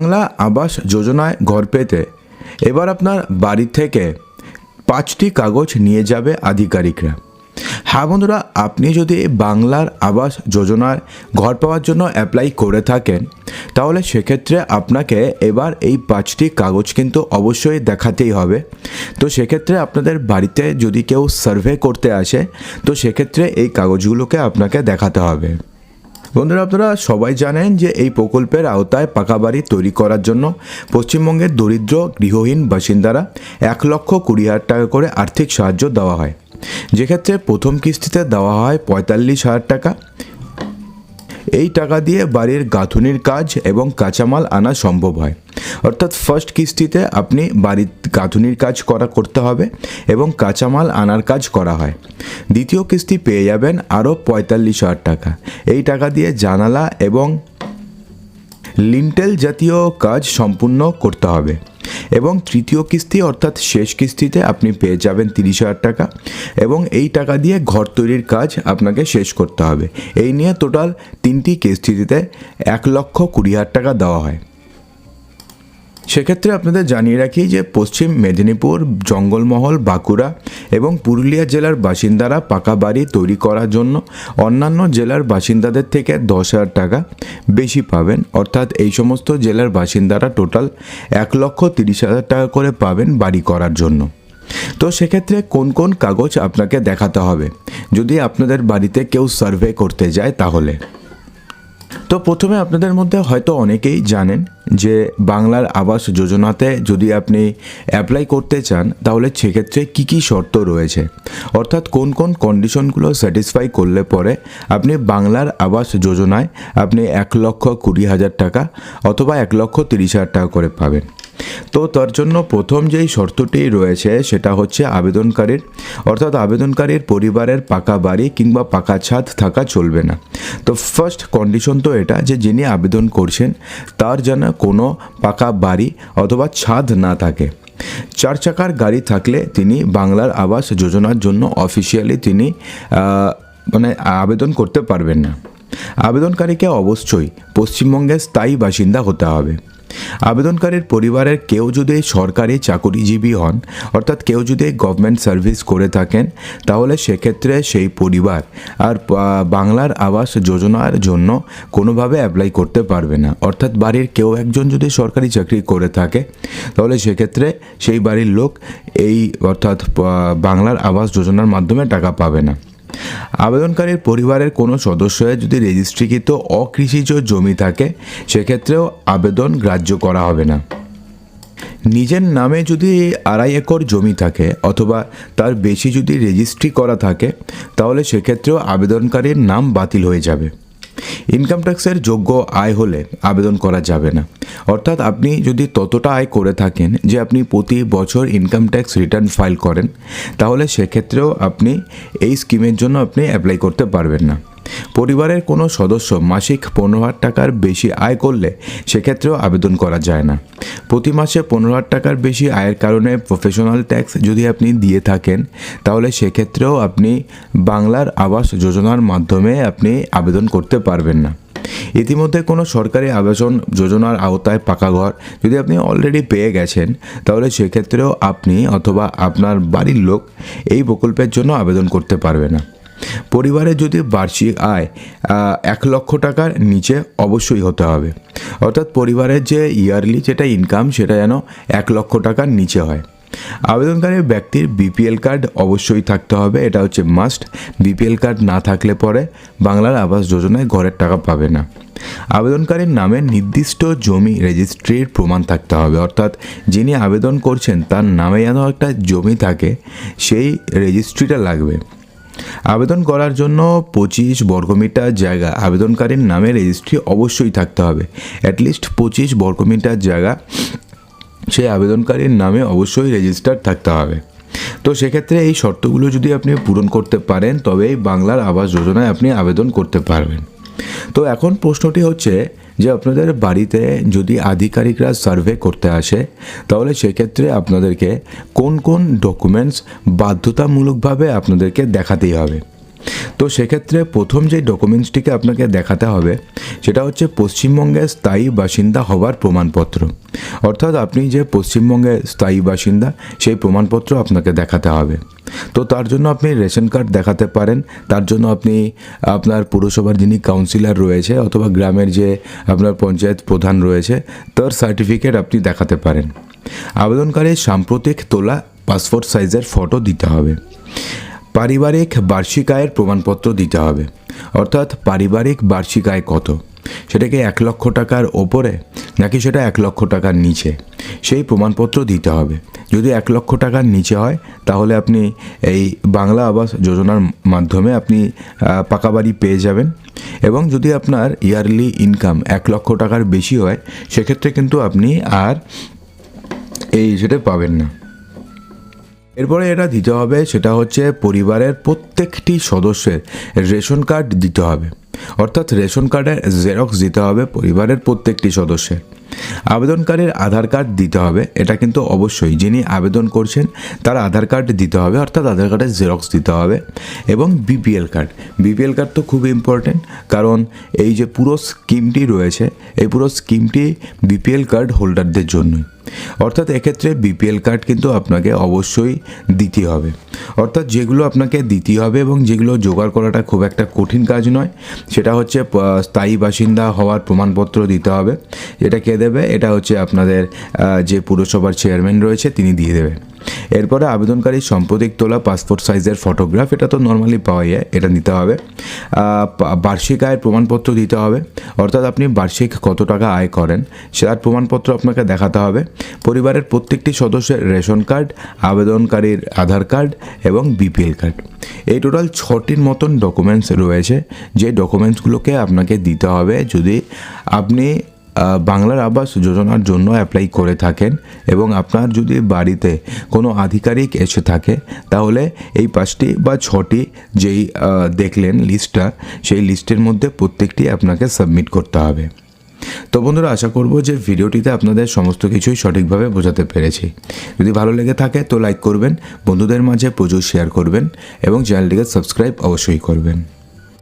বাংলা আবাস যোজনায় ঘর পেতে। এবার আপনার বাড়ি থেকে পাঁচটি কাগজ নিয়ে যাবে আধিকারিকরা। হ্যাঁ বন্ধুরা, আপনি যদি বাংলার আবাস যোজনার ঘর পাওয়ার জন্য অ্যাপ্লাই করে থাকেন, তাহলে সেক্ষেত্রে আপনাকে এবার এই পাঁচটি কাগজ কিন্তু অবশ্যই দেখাতেই হবে। তো সেক্ষেত্রে আপনাদের বাড়িতে যদি কেউ সার্ভে করতে আসে, তো সেক্ষেত্রে এই কাগজগুলোকে আপনাকে দেখাতে হবে। বন্ধুরা, আপনারা সবাই জানেন যে এই প্রকল্পের আওতায় পাকা বাড়ি তৈরি করার জন্য পশ্চিমবঙ্গের দরিদ্র গৃহহীন বাসিন্দারা এক লক্ষ কুড়ি হাজার টাকা করে আর্থিক সাহায্য দেওয়া হয়। যেক্ষেত্রে প্রথম কিস্তিতে দেওয়া হয় পঁয়তাল্লিশ হাজার টাকা এই টাকা দিয়ে বাড়ির গাঁথুনির কাজ এবং কাঁচামাল আনা সম্ভব হয়। অর্থাৎ ফার্স্ট কিস্তিতে আপনি বাড়ির গাঁথুনির কাজ করা করতে হবে এবং কাঁচামাল আনার কাজ করা হয়। দ্বিতীয় কিস্তি পেয়ে যাবেন আরও পঁয়তাল্লিশ হাজার টাকা। এই টাকা দিয়ে জানালা এবং লিন্টেল জাতীয় কাজ সম্পূর্ণ করতে হবে। এবং তৃতীয় কিস্তি অর্থাৎ শেষ কিস্তিতে আপনি পেয়ে যাবেন তিরিশ হাজার টাকা এবং এই টাকা দিয়ে ঘর তৈরির কাজ আপনাকে শেষ করতে হবে। এই নিয়ে টোটাল তিনটি কিস্তিতে এক লক্ষ কুড়ি হাজার টাকা দেওয়া হয়। সেক্ষেত্রে আপনাদের জানিয়ে রাখি যে পশ্চিম মেদিনীপুর, জঙ্গলমহল, বাঁকুড়া এবং পুরুলিয়া জেলার বাসিন্দারা পাকা বাড়ি তৈরি করার জন্য অন্যান্য জেলার বাসিন্দাদের থেকে দশ হাজার টাকা বেশি পাবেন। অর্থাৎ এই সমস্ত জেলার বাসিন্দারা টোটাল এক লক্ষ তিরিশ হাজার টাকা করে পাবেন বাড়ি করার জন্য। তো সেক্ষেত্রে কোন কোন কাগজ আপনাকে দেখাতে হবে? যদি আপনাদের বাড়িতে কেউ সার্ভে করতে যায় তাহলে। তো প্রথমে আপনাদের মধ্যে হয়তো অনেকেই জানেন যে বাংলার আবাস যোজনাতে যদি আপনি অ্যাপ্লাই করতে চান, তাহলে সেক্ষেত্রে কী কী শর্ত রয়েছে? অর্থাৎ কোন কোন কন্ডিশনগুলো স্যাটিসফাই করলে পরে আপনি বাংলার আবাস যোজনায় আপনি এক লক্ষ কুড়ি হাজার টাকা অথবা এক লক্ষ তিরিশ হাজার টাকা করে পাবেন। তো তার জন্য প্রথম যেই শর্তটি রয়েছে, সেটা হচ্ছে আবেদনকারীর, অর্থাৎ আবেদনকারীর পরিবারের পাকা বাড়ি কিংবা পাকা ছাদ থাকা চলবে না। তো ফার্স্ট কন্ডিশন তো এটা যে যিনি আবেদন করছেন, তার যেন কোনো পাকা বাড়ি অথবা ছাদ না থাকে। চার চাকার গাড়ি থাকলে তিনি বাংলার আবাস যোজনার জন্য অফিসিয়ালি তিনি মানে আবেদন করতে পারবেন না। আবেদনকারীকে অবশ্যই পশ্চিমবঙ্গের স্থায়ী বাসিন্দা হতে হবে। আবেদনকারীর পরিবারের কেউ যদি সরকারি চাকুরিজীবী হন, অর্থাৎ কেউ যদি গভর্নমেন্ট সার্ভিস করে থাকেন, তাহলে সেক্ষেত্রে সেই পরিবার আর বাংলার আবাস যোজনার জন্য কোনোভাবে অ্যাপ্লাই করতে পারবে না। অর্থাৎ বাড়ির কেউ একজন যদি সরকারি চাকরি করে থাকে, তাহলে সেক্ষেত্রে সেই বাড়ির লোক এই, অর্থাৎ বাংলার আবাস যোজনার মাধ্যমে টাকা পাবে না। আবেদনকারীর পরিবারের কোনো সদস্যের যদি রেজিস্ট্রিকৃত অকৃষিজ জমি থাকে, সেক্ষেত্রেও আবেদন গ্রাহ্য করা হবে না। নিজের নামে যদি আড়াই একর জমি থাকে অথবা তার বেশি যদি রেজিস্ট্রি করা থাকে, তাহলে সেক্ষেত্রেও আবেদনকারীর নাম বাতিল হয়ে যাবে। ইনকাম ট্যাক্সের যোগ্য আয় হলে আবেদন করা যাবে না। অর্থাৎ আপনি যদি ততটা আয় করে থাকেন যে আপনি প্রতি বছর ইনকাম ট্যাক্স রিটার্ন ফাইল করেন, তাহলে সেক্ষেত্রেও আপনি এই স্কিমের জন্য আপনি অ্যাপ্লাই করতে পারবেন না। পরিবারের কোনো সদস্য মাসিক পনেরো হাজার টাকার বেশি আয় করলে সেক্ষেত্রেও আবেদন করা যায় না। প্রতি মাসে পনেরো হাজার টাকার বেশি আয়ের কারণে প্রফেশনাল ট্যাক্স যদি আপনি দিয়ে থাকেন, তাহলে সেক্ষেত্রেও আপনি বাংলার আবাস যোজনার মাধ্যমে আপনি আবেদন করতে পারবেন না। ইতিমধ্যে কোনো সরকারি আবাসন যোজনার আওতায় পাকা ঘর যদি আপনি অলরেডি পেয়ে গেছেন, তাহলে সেক্ষেত্রেও আপনি অথবা আপনার বাড়ির লোক এই প্রকল্পের জন্য আবেদন করতে পারবে না। পরিবারের যদি বার্ষিক আয় এক লক্ষ টাকার নিচে অবশ্যই হতে হবে। অর্থাৎ পরিবারের যে ইয়ারলি যেটা ইনকাম সেটা যেন এক লক্ষ টাকার নিচে হয়। আবেদনকারী ব্যক্তির বিপিএল কার্ড অবশ্যই থাকতে হবে, এটা হচ্ছে মাস্ট বিপিএল কার্ড না থাকলে পরে বাংলার আবাস যোজনায় ঘরের টাকা পাবে না। আবেদনকারীর নামে নির্দিষ্ট জমি রেজিস্ট্রির প্রমাণ থাকতে হবে, অর্থাৎ যিনি আবেদন করছেন, তার নামে যেন একটা জমি থাকে, সেই রেজিস্ট্রিটা লাগবে। আবেদন করার জন্য পঁচিশ বর্গমিটার জায়গা আবেদনকারীর নামে রেজিস্ট্রি অবশ্যই থাকতে হবে। অ্যাটলিস্ট পঁচিশ বর্গমিটার জায়গা সেই আবেদনকারীর নামে অবশ্যই রেজিস্টার থাকতে হবে। তো সেক্ষেত্রে এই শর্তগুলো যদি আপনি পূরণ করতে পারেন, তবেই বাংলার আবাস যোজনায় আপনি আবেদন করতে পারবেন। তো এখন প্রশ্নটি হচ্ছে যে আপনাদের বাড়িতে যদি আধিকারিকরা সার্ভে করতে আসে, তাহলে সেক্ষেত্রে আপনাদেরকে কোন কোন ডকুমেন্টস বাধ্যতামূলকভাবে আপনাদেরকে দেখাতেই হবে? তো সেক্ষেত্রে প্রথম যে ডকুমেন্টসটিকে আপনাকে দেখাতে হবে, সেটা হচ্ছে পশ্চিমবঙ্গের স্থায়ী বাসিন্দা হওয়ার প্রমাণপত্র। অর্থাৎ আপনি যে পশ্চিমবঙ্গের স্থায়ী বাসিন্দা, সেই প্রমাণপত্র আপনাকে দেখাতে হবে। তো তার জন্য আপনি রেশন কার্ড দেখাতে পারেন, তার জন্য আপনি আপনার পুরসভার যিনি কাউন্সিলর রয়েছে অথবা গ্রামের যে আপনার পঞ্চায়েত প্রধান রয়েছে, তার সার্টিফিকেট আপনি দেখাতে পারেন। আবেদনকারীর সাম্প্রতিক তোলা পাসপোর্ট সাইজের ফটো দিতে হবে। পারিবারিক বার্ষিক আয়ের প্রমাণপত্র দিতে হবে। অর্থাৎ পারিবারিক বার্ষিক আয় কত? সেটাকে এক লক্ষ টাকার ওপরে নাকি সেটা এক লক্ষ টাকার নিচে? সেই প্রমাণপত্র দিতে হবে। যদি এক লক্ষ টাকার নিচে হয়, তাহলে আপনি এই বাংলা আবাস যোজনার মাধ্যমে আপনি পাকা বাড়ি পেয়ে যাবেন। এবং যদি আপনার ইয়ারলি ইনকাম এক লক্ষ টাকার বেশি হয়, সেক্ষেত্রে কিন্তু আপনি আর এই সেটা পাবেন না। এরপরে এটা দিতে হবে, সেটা হচ্ছে পরিবারের প্রত্যেকটি সদস্যের রেশন কার্ড দিতে হবে। অর্থাৎ রেশন কার্ডের জেরক্স দিতে হবে পরিবারের প্রত্যেকটি সদস্যের। আবেদনকারীর আধার কার্ড দিতে হবে, এটা কিন্তু অবশ্যই। যিনি আবেদন করছেন, তার আধার কার্ড দিতে হবে, অর্থাৎ আধার কার্ডের জেরক্স দিতে হবে এবং বিপিএল কার্ড। বিপিএল কার্ড তো খুব ইম্পর্টেন্ট কারণ এই যে পুরো স্কিমটি রয়েছে, এই পুরো স্কিমটি বিপিএল কার্ড হোল্ডারদের জন্যই। অর্থাৎ এক্ষেত্রে বিপিএল কার্ড কিন্তু আপনাকে অবশ্যই দিতে হবে। অর্থাৎ যেগুলো আপনাকে দিতে হবে এবং যেগুলো জোগাড় করাটা খুব একটা কঠিন কাজ নয়, সেটা হচ্ছে স্থায়ী বাসিন্দা হওয়ার প্রমাণপত্র দিতে হবে। এটা কে দেবে? এটা হচ্ছে আপনাদের যে পুরসভার চেয়ারম্যান রয়েছে, তিনি দিয়ে দেবে। এরপরে আবেদনকারী সম্প্রতিক তোলা পাসপোর্ট সাইজের ফটোগ্রাফ এটা তো নর্মালি পাওয়া যায়, এটা নিতে হবে। বার্ষিক আয়ের প্রমাণপত্র দিতে হবে, অর্থাৎ আপনি বার্ষিক কত টাকা আয় করেন, সেটার প্রমাণপত্র আপনাকে দেখাতে হবে। পরিবারের প্রত্যেকটি সদস্যের রেশন কার্ড, আবেদনকারীর আধার কার্ড এবং বিপিএল কার্ড এই টোটাল ছটির মতন ডকুমেন্টস রয়েছে, যে ডকুমেন্টসগুলোকে আপনাকে দিতে হবে। যদি আপনি বাংলার আবাস যোজনার জন্য অ্যাপ্লাই করে থাকেন এবং আপনার যদি বাড়িতে কোনো আধিকারিক এসে থাকে, তাহলে এই পাঁচটি বা ছটি যেই দেখলেন লিস্টটা সেই লিস্টের মধ্যে প্রত্যেকটি আপনাকে সাবমিট করতে হবে। তো বন্ধুরা, আশা করব যে ভিডিওটিতে আপনাদের সমস্ত কিছুই সঠিকভাবে বোঝাতে পেরেছি। যদি ভালো লেগে থাকে তো লাইক করবেন, বন্ধুদের মাঝে প্রচুর শেয়ার করবেন এবং চ্যানেলটিকে সাবস্ক্রাইব অবশ্যই করবেন।